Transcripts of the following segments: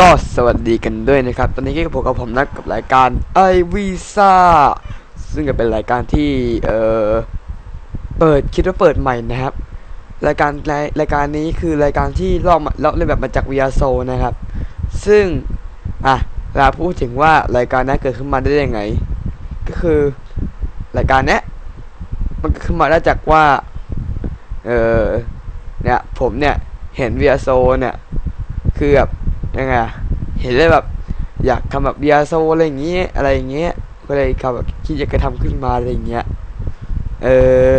ก็สวัสดีกันด้วยนะครับ ตอนนี้ก็พบกับผมนะกับรายการไอวีซ่าซึ่งก็เป็นรายการที่เอ่อเปิดคิดว่าเปิดใหม่นะครับ รายการรายรายการนี้คือรายการที่ลอกลอกเล่นแบบมาจาก VR s o นะครับ ซึ่งอะเราพูดถึงว่ารายการนี้เกิดขึ้นมาได้ยังไง ก็คือรายการนี้มันเกิดขึ้นมาได้จากว่าเออเนี่ยผมเนี่ยเห็น VR s o เนี่ยคือแบบ ยังไงเห็นเลยแบบ อยากทำแบบเบียโซอะไรอย่างเงี้ยอะไรอย่างเงี้ยก็เลยเขาแบบคิดอยากจะทำขึ้นมาอะไรอย่างเงี้ยเออ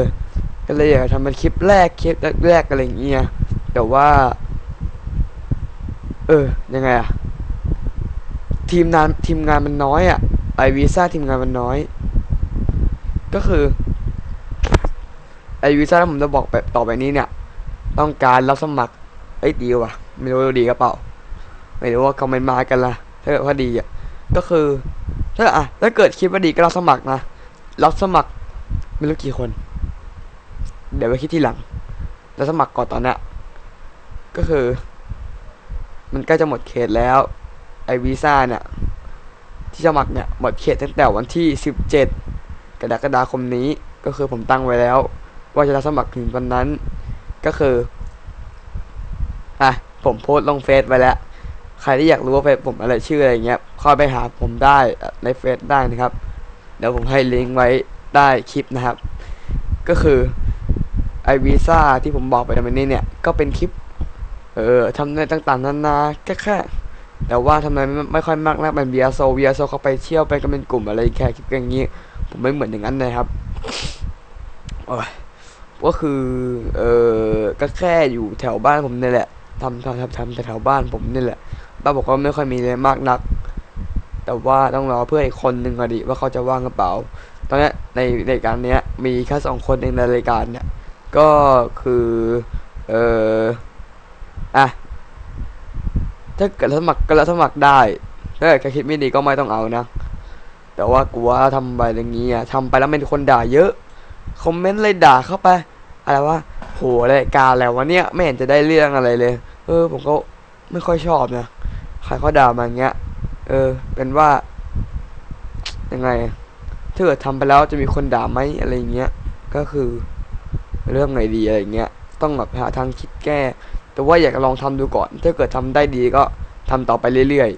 ก็เลยอยากทำเป็นคลิปแรกคลิปแรกๆอะไรอย่างเงี้ยแต่ว่า เออยังไงอะทีมงานทีมงานมันน้อยอะไอวีซ่าทีมงานมันน้อย ก็คือไอวีซ่าผมจะบอกแบบต่อไปนี้เนี่ย ต้องการรับสมัครเอ้ยดีว่ะ ไม่รู้ดีกระเปล่า ไม่รู้ว่าคอมเมนต์มากันละถ้าเกิดว่าดีอะก็คือ ถ้าอะถ้าเกิดคิดว่าดีก็รับสมัครนะรับสมัครไม่รู้กี่คน เดี๋ยวไปคิดทีหลังรับสมัครก่อนตอนเนี้ยก็คือ มันใกล้จะหมดเขตแล้ว ไอวีซ่าเนี่ย ที่สมัครเนี่ยหมดเขตตั้งแต่วันที่สิบเจ็ดกรกฎาคมนี้ก็คือผมตั้งไว้แล้ว ว่าจะรับสมัครถึงวันนั้น ก็คืออะผมโพสต์ลงเฟซไว้แล้ว ใครที่อยากรู้ว่าเฟซผมอะไรชื่ออะไรเงี้ยเข้าไปหาผมได้ในเฟซได้นะครับ เดี๋ยวผมให้ลิงก์ไว้ได้คลิปนะครับ ก็คือไอวีซ่าที่ผมบอกไปในวันนี้เนี่ย ก็เป็นคลิป เออทำในต่างๆนานาแค่แค่แต่ว่าทำไมไม่ไม่ค่อยมากนักเป็นเบียโซเบียโซเขาไปเที่ยวไปกันเป็นกลุ่มอะไรแค่คลิปอย่างนี้ ผมไม่เหมือนอย่างนั้นนะครับโอ้ยก็คือ เออก็แค่อยู่แถวบ้านผมนี่แหละทำทำทำทำแถวบ้านผมนี่แหละ ป้าบอกว่าไม่ค่อยมีอะไรมากนัก แต่ว่าต้องรอเพื่ออีกคนหนึ่งก่อดิว่าเขาจะว่างหรือเปล่าตอนนี้ในรายการเนี้ยมีแค่สองคนเองในรายการเนี่ย ก็คือเอออะถ้าเกิดสมัครก็แล้วสมัครได้ถ้าเกิดใครคิดไม่ดีก็ไม่ต้องเอานะ แต่ว่ากลัวทำไปอย่างงี้อะทำไปแล้วเป็นคนด่าเยอะ คอมเมนต์เลยด่าเข้าไป อะไรวะโหรายการแล้ววะเนี่ยไม่เห็นจะได้เรื่องอะไรเลย เออ ผมก็ไม่ค่อยชอบนะ ใครเขาด่ามาอย่างเงี้ย เออ เป็นว่า ยังไง ถ้าเกิดทำไปแล้วจะมีคนด่าไหมอะไรเงี้ย ก็คือ เรื่องไงดีอะไรเงี้ย ต้องแบบหาทางคิดแก้ แต่ว่าอยากลองทำดูก่อน ถ้าเกิดทำได้ดีก็ทำต่อไปเรื่อย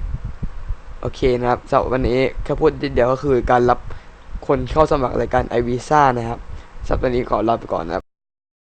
ๆ โอเคนะครับสำหรับวันนี้แค่พูดเดียวก็คือการรับคนเข้าสมัครรายการ i v i s a นะครับสำหรับวันนี้ขอลาไปก่อนนะครับ